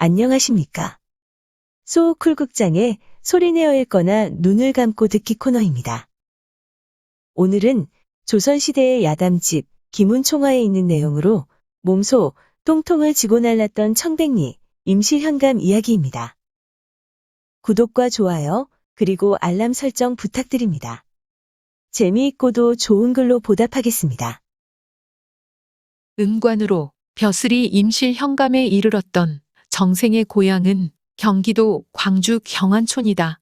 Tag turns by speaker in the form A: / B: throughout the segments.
A: 안녕하십니까. 소쿨극장의 소리내어 읽거나 눈을 감고 듣기 코너입니다. 오늘은 조선시대의 야담집 김운총화에 있는 내용으로 몸소 똥통을 지고 날랐던 청백리 임실현감 이야기입니다. 구독과 좋아요 그리고 알람 설정 부탁드립니다. 재미있고도 좋은 글로 보답하겠습니다.
B: 음관으로 벼슬이 임실 현감에 이르렀던 정생의 고향은 경기도 광주 경안촌이다.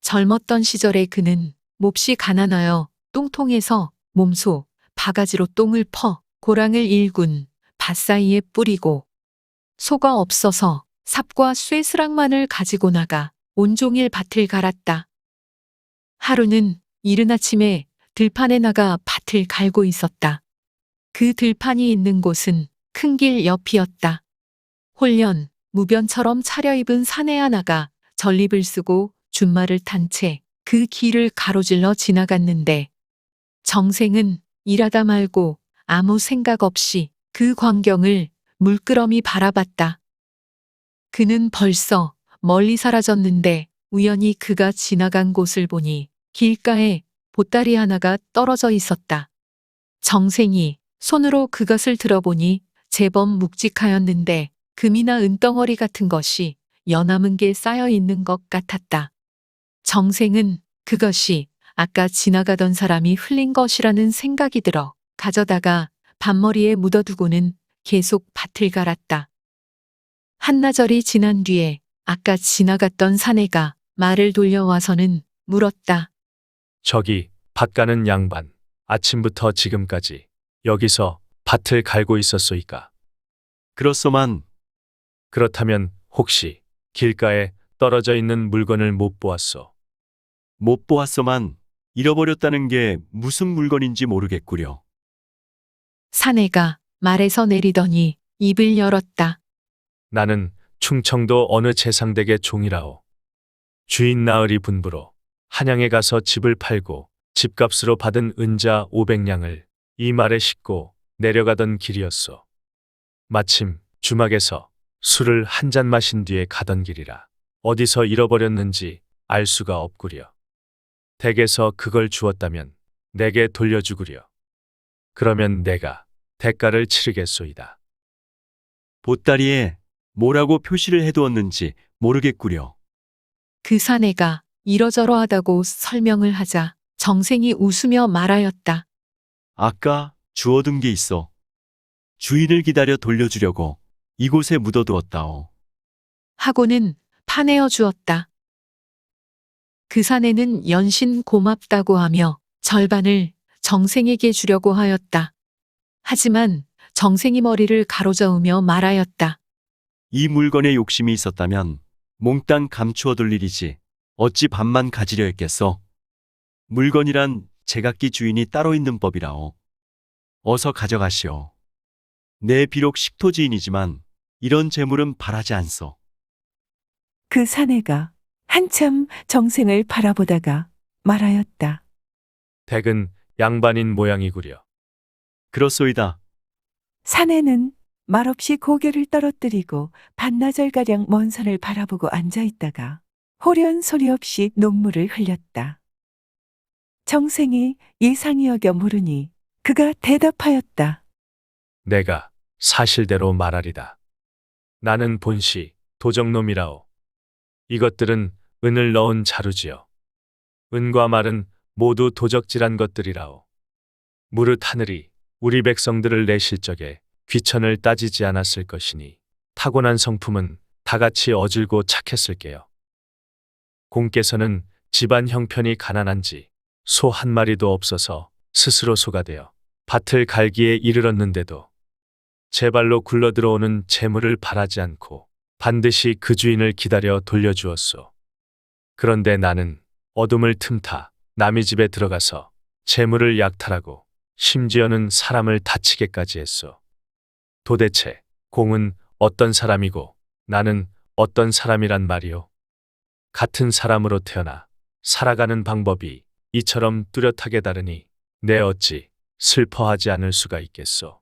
B: 젊었던 시절에 그는 몹시 가난하여 똥통에서 몸소 바가지로 똥을 퍼 고랑을 일군 밭 사이에 뿌리고 소가 없어서 삽과 쇠스랑만을 가지고 나가 온종일 밭을 갈았다. 하루는 이른 아침에 들판에 나가 밭을 갈고 있었다. 그 들판이 있는 곳은 큰 길 옆이었다. 홀년, 무변처럼 차려입은 사내 하나가 전립을 쓰고 준말을 탄 채 그 길을 가로질러 지나갔는데 정생은 일하다 말고 아무 생각 없이 그 광경을 물끄러미 바라봤다. 그는 벌써 멀리 사라졌는데 우연히 그가 지나간 곳을 보니 길가에 보따리 하나가 떨어져 있었다. 정생이 손으로 그것을 들어보니 제법 묵직하였는데 금이나 은덩어리 같은 것이 여남은 게 쌓여 있는 것 같았다. 정생은 그것이 아까 지나가던 사람이 흘린 것이라는 생각이 들어 가져다가 반머리에 묻어두고는 계속 밭을 갈았다. 한나절이 지난 뒤에 아까 지나갔던 사내가 말을 돌려와서는 물었다.
C: 저기 밭 가는 양반 아침부터 지금까지 여기서 밭을 갈고 있었소이까?
D: 그렇소만
C: 그렇다면 혹시 길가에 떨어져 있는 물건을 못 보았소?
D: 못 보았소만 잃어버렸다는 게 무슨 물건인지 모르겠구려.
B: 사내가 말에서 내리더니 입을 열었다.
C: 나는 충청도 어느 재상댁의 종이라오. 주인 나으리 분부로 한양에 가서 집을 팔고 집값으로 받은 은자 500냥을 이 말에 싣고 내려가던 길이었소. 마침 주막에서 술을 한 잔 마신 뒤에 가던 길이라 어디서 잃어버렸는지 알 수가 없구려. 댁에서 그걸 주었다면 내게 돌려주구려. 그러면 내가 대가를 치르겠소이다.
D: 보따리에 뭐라고 표시를 해두었는지 모르겠구려.
B: 그 사내가 이러저러하다고 설명을 하자 정생이 웃으며 말하였다.
D: 아까 주워둔 게 있어. 주인을 기다려 돌려주려고 이곳에 묻어두었다오.
B: 하고는 파내어 주었다. 그 사내는 연신 고맙다고 하며 절반을 정생에게 주려고 하였다. 하지만 정생이 머리를 가로저으며 말하였다.
D: 이 물건에 욕심이 있었다면 몽땅 감추어둘 일이지 어찌 반만 가지려 했겠어. 물건이란 제각기 주인이 따로 있는 법이라오. 어서 가져가시오. 내 비록 식토지인이지만 이런 재물은 바라지 않소.
E: 그 사내가 한참 정생을 바라보다가 말하였다.
C: 댁은 양반인 모양이구려.
D: 그렇소이다.
E: 사내는 말없이 고개를 떨어뜨리고 반나절가량 먼 산을 바라보고 앉아 있다가 호련 소리 없이 눈물을 흘렸다. 정생이 예상이 여겨 물으니 그가 대답하였다.
C: 내가 사실대로 말하리다. 나는 본시 도적놈이라오. 이것들은 은을 넣은 자루지요. 은과 말은 모두 도적질한 것들이라오. 무릇 하늘이 우리 백성들을 내실 적에 귀천을 따지지 않았을 것이니 타고난 성품은 다같이 어질고 착했을게요. 공께서는 집안 형편이 가난한지 소 한 마리도 없어서 스스로 소가 되어 밭을 갈기에 이르렀는데도 제 발로 굴러 들어오는 재물을 바라지 않고 반드시 그 주인을 기다려 돌려주었소. 그런데 나는 어둠을 틈타 남의 집에 들어가서 재물을 약탈하고 심지어는 사람을 다치게까지 했소. 도대체 공은 어떤 사람이고 나는 어떤 사람이란 말이오? 같은 사람으로 태어나 살아가는 방법이 이처럼 뚜렷하게 다르니 내 어찌 슬퍼하지 않을 수가 있겠소.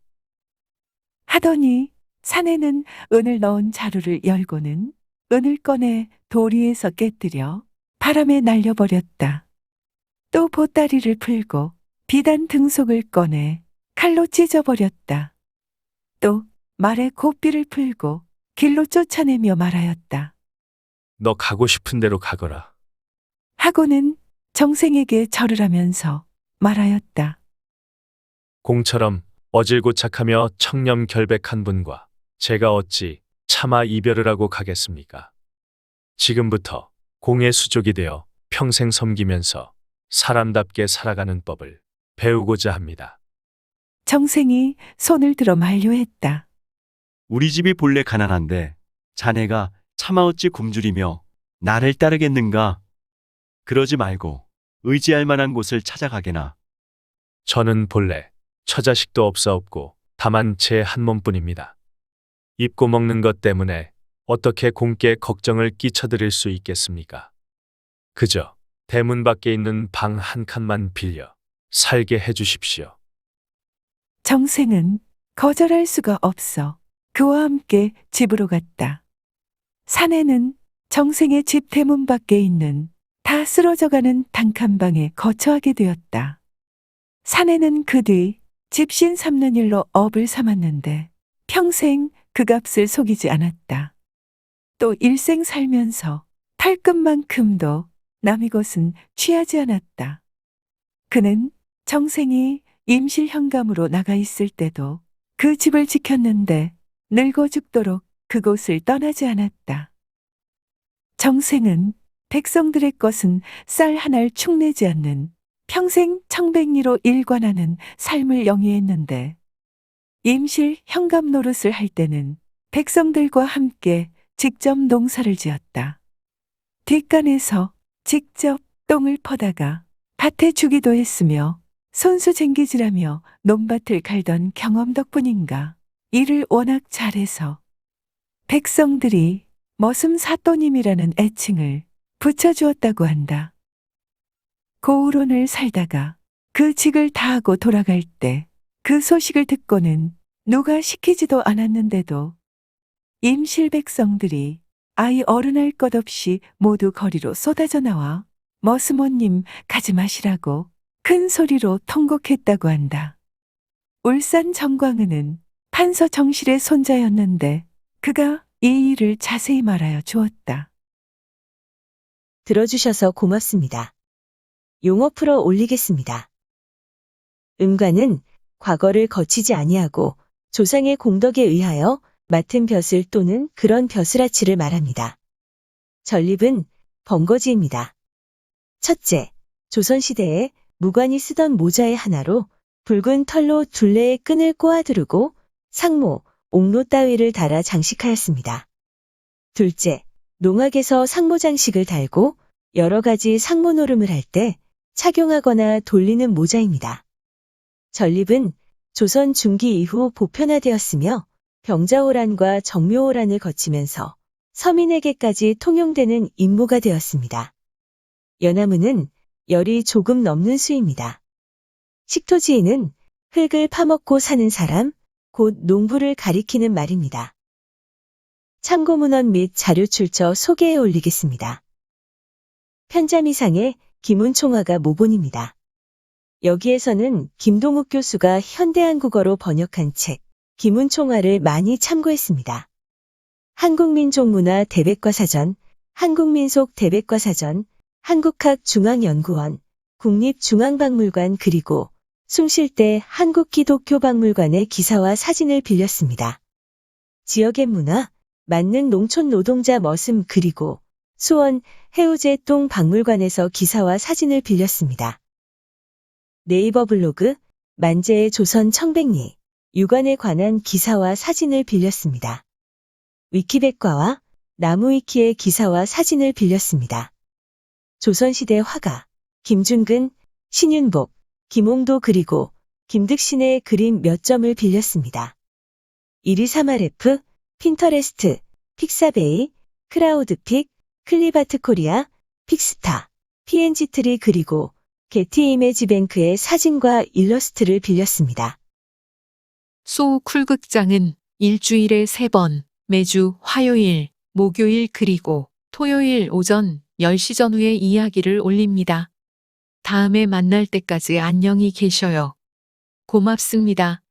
E: 하더니 사내는 은을 넣은 자루를 열고는 은을 꺼내 도리에서 깨뜨려 바람에 날려버렸다. 또 보따리를 풀고 비단 등속을 꺼내 칼로 찢어버렸다. 또 말에 고삐를 풀고 길로 쫓아내며 말하였다.
C: 너 가고 싶은 대로 가거라.
E: 하고는 정생에게 절을 하면서 말하였다.
C: 공처럼 어질고착하며 청렴 결백한 분과 제가 어찌 차마 이별을 하고 가겠습니까? 지금부터 공의 수족이 되어 평생 섬기면서 사람답게 살아가는 법을 배우고자 합니다.
E: 정생이 손을 들어 만류했다.
D: 우리 집이 본래 가난한데 자네가 차마 어찌 굶주리며 나를 따르겠는가? 그러지 말고 의지할 만한 곳을 찾아가게나.
C: 저는 본래 처자식도 없사없고 다만 제 한 몸뿐입니다. 입고 먹는 것 때문에 어떻게 공께 걱정을 끼쳐드릴 수 있겠습니까? 그저 대문 밖에 있는 방 한 칸만 빌려 살게 해주십시오.
E: 정생은 거절할 수가 없어 그와 함께 집으로 갔다. 사내는 정생의 집 대문 밖에 있는 다 쓰러져가는 단칸방에 거처하게 되었다. 사내는 그 뒤 집신 삼는 일로 업을 삼았는데 평생 그 값을 속이지 않았다. 또 일생 살면서 탈끝만큼도 남의 것은 취하지 않았다. 그는 정생이 임실 현감으로 나가 있을 때도 그 집을 지켰는데 늙어 죽도록 그곳을 떠나지 않았다. 정생은 백성들의 것은 쌀 하나를 축내지 않는 평생 청백리로 일관하는 삶을 영위했는데 임실 현감 노릇을 할 때는 백성들과 함께 직접 농사를 지었다. 뒷간에서 직접 똥을 퍼다가 밭에 주기도 했으며 손수 쟁기질하며 논밭을 갈던 경험 덕분인가 일을 워낙 잘해서 백성들이 머슴 사또님이라는 애칭을 붙여주었다고 한다. 고우론을 살다가 그 직을 다하고 돌아갈 때 그 소식을 듣고는 누가 시키지도 않았는데도 임실 백성들이 아이 어른할 것 없이 모두 거리로 쏟아져 나와 머스모님 가지 마시라고 큰 소리로 통곡했다고 한다. 울산 정광은은 판서 정실의 손자였는데 그가 이 일을 자세히 말하여 주었다.
A: 들어주셔서 고맙습니다. 용어 풀어 올리겠습니다. 음관은 과거를 거치지 아니하고 조상의 공덕에 의하여 맡은 벼슬 또는 그런 벼슬아치를 말합니다. 전립은 번거지입니다. 첫째, 조선시대에 무관이 쓰던 모자의 하나로 붉은 털로 둘레의 끈을 꼬아두르고 상모, 옥로 따위를 달아 장식하였습니다. 둘째, 농악에서 상모 장식을 달고 여러 가지 상모 노름을 할 때 착용하거나 돌리는 모자입니다. 전립은 조선 중기 이후 보편화되었으며 병자호란과 정묘호란을 거치면서 서민에게까지 통용되는 임무가 되었습니다. 연화문은 열이 조금 넘는 수입니다. 식토지인은 흙을 파먹고 사는 사람, 곧 농부를 가리키는 말입니다. 참고문헌 및 자료 출처 소개해 올리겠습니다. 편자미상의 김운총화가 모본입니다. 여기에서는 김동욱 교수가 현대한국어로 번역한 책 김운총화를 많이 참고했습니다. 한국민족문화 대백과사전, 한국민속 대백과사전, 한국학중앙연구원, 국립중앙박물관 그리고 숭실대 한국기독교박물관의 기사와 사진을 빌렸습니다. 지역의 문화, 만능 농촌 노동자 머슴 그리고 수원 해우제 동 박물관에서 기사와 사진을 빌렸습니다. 네이버 블로그 만재의 조선 청백리 유관에 관한 기사와 사진을 빌렸습니다. 위키백과와 나무위키의 기사와 사진을 빌렸습니다. 조선시대 화가 김준근, 신윤복, 김홍도 그리고 김득신의 그림 몇 점을 빌렸습니다. 123RF, 핀터레스트, 픽사베이, 크라우드픽, 클리바트 코리아, 픽스타, PNG트리 그리고 게티 이메지 뱅크의 사진과 일러스트를 빌렸습니다.
B: 소우 쿨극장은 일주일에 세 번, 매주 화요일, 목요일 그리고 토요일 오전 10시 전후에 이야기를 올립니다. 다음에 만날 때까지 안녕히 계셔요. 고맙습니다.